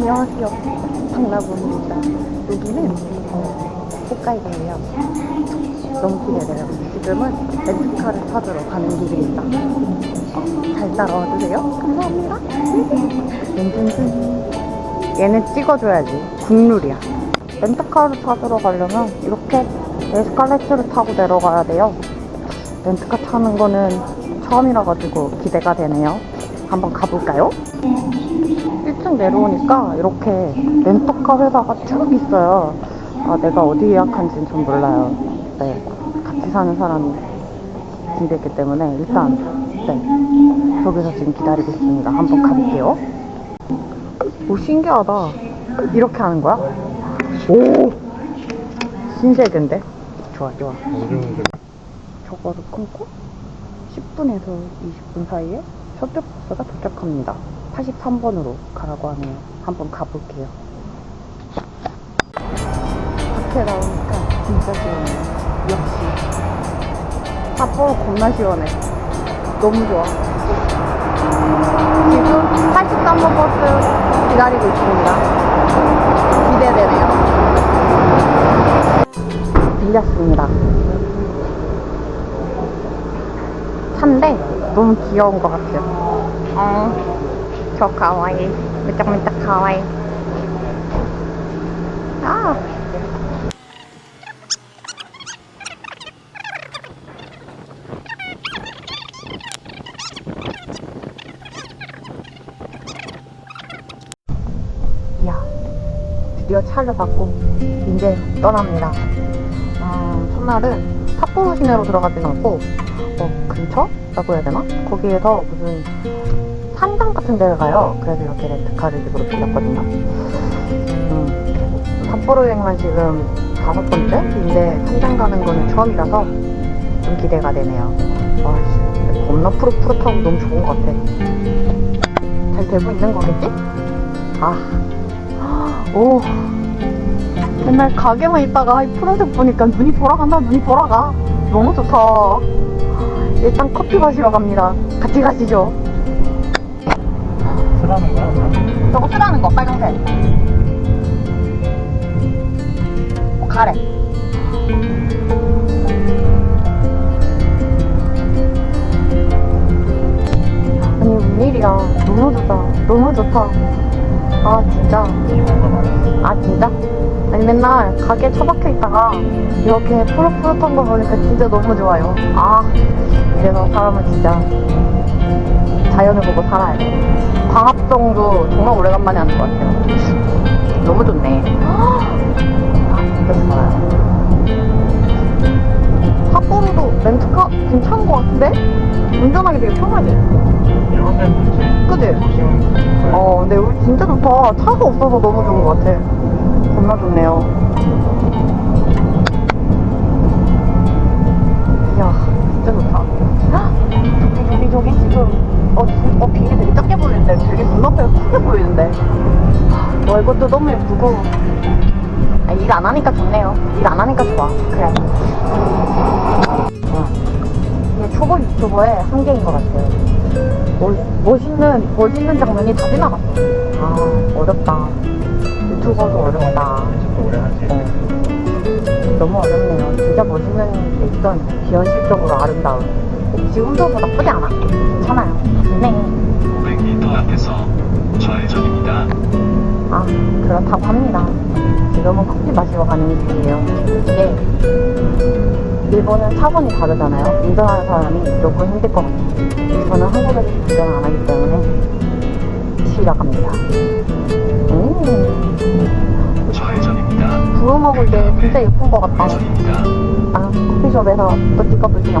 안녕하세요. 박나부입니다. 여기는 어, 홋카이도예요. 너무 기대돼요. 지금은 렌트카를 찾으러 가는 길입니다. 어, 잘 따라와 주세요. 감사합니다. 든든든. 얘는 찍어줘야지. 국룰이야. 렌트카를 찾으러 가려면 이렇게 에스컬레이터를 타고 내려가야 돼요. 렌트카 타는 거는 처음이라 가지고 기대가 되네요. 한번 가볼까요? 1층 내려오니까 이렇게 렌터카 회사가 쭉 있어요. 아, 내가 어디 예약한지는 좀 몰라요. 네. 같이 사는 사람이 준비했기 때문에 일단, 네. 저기서 지금 기다리고 있습니다. 한번 가볼게요. 오, 신기하다. 이렇게 하는 거야? 오! 신세계인데? 좋아, 좋아. 저거를 끊고 10분에서 20분 사이에 셔틀버스가 도착합니다. 83번으로 가라고 하네요. 한번 가볼게요. 밖에 나오니까 진짜 시원해요. 역시. 삿포로 겁나 시원해. 너무 좋아. 지금 83번 버스 기다리고 있습니다. 기대되네요. 빌렸습니다. 차인데 너무 귀여운 것 같아요. 어, 저 가와이. 무짝무짝 가와이. 아. 이야, 드디어 차를 받고 이제 떠납니다. 음, 첫날은 삿포로 시내로 들어가진 않고 어, 근처라고 해야 되나? 거기에서 무슨 산장 같은 데를 가요. 그래서 이렇게 렌트카를 집으로 빌렸거든요. 음, 삿포로 여행만 지금 다섯 번째인데 산장 가는 거는 처음이라서 좀 기대가 되네요. 와, 씨, 겁나 푸릇푸릇하고 너무 좋은 것 같아. 잘 되고 있는 거겠지? 아, 오. 맨날 가게만 있다가 이 푸른색 보니까 눈이 돌아간다, 눈이 돌아가. 너무 좋다. 일단 커피 마시러 갑니다. 같이 가시죠. 쓰라는 거야? 그럼? 저거 쓰라는 거, 빨간색. 어, 가래. 아니, 웬일이야. 너무 좋다. 너무 좋다. 아, 진짜. 아 진짜? 아니 맨날 가게 처박혀 있다가 이렇게 푸릇푸릇한 거 보니까 진짜 너무 좋아요 아 이래서 사람은 진짜 자연을 보고 살아야 돼 광합정도 정말 오래간만에 하는 것 같아요 너무 좋네 아 진짜 좋아요 삿포로도 렌트카 괜찮은 것 같은데? 운전하기 되게 좋지. 그지? 조심. 어, 근데 여기 진짜 좋다. 차가 없어서 너무 좋은 것 같아. 겁나 좋네요. 되게 작게 보이는데 되게 눈앞에 크게 보이는데. 와, 이것도 너무 예쁘고. 아, 일안 하니까 좋네요. 일 안 하니까 좋아. 그래. 어. 이게 초보 유튜버의 한계인 것 같아요. 멋, 멋있는, 멋있는 장면이 다 지나갔어. 아, 어렵다. 유튜버도 어렵다. 어. 너무 어렵네요. 진짜 멋있는 게 있던 비현실적으로 아름다운. 지금도 뭐 나쁘지 않아. 괜찮아요. 네. 500m 앞에서 좌회전입니다. 아, 그렇다고 합니다. 지금은 커피 마시러 가는 길이에요. 이게, 일본은 차선이 다르잖아요. 운전하는 사람이 조금 힘들 것 같아요. 저는 한국에서 운전 안 하기 때문에 시작합니다. 음, 좌회전입니다. 먹을 때 진짜 예쁜 것 같다. 아, 커피숍에서 또 찍어볼게요.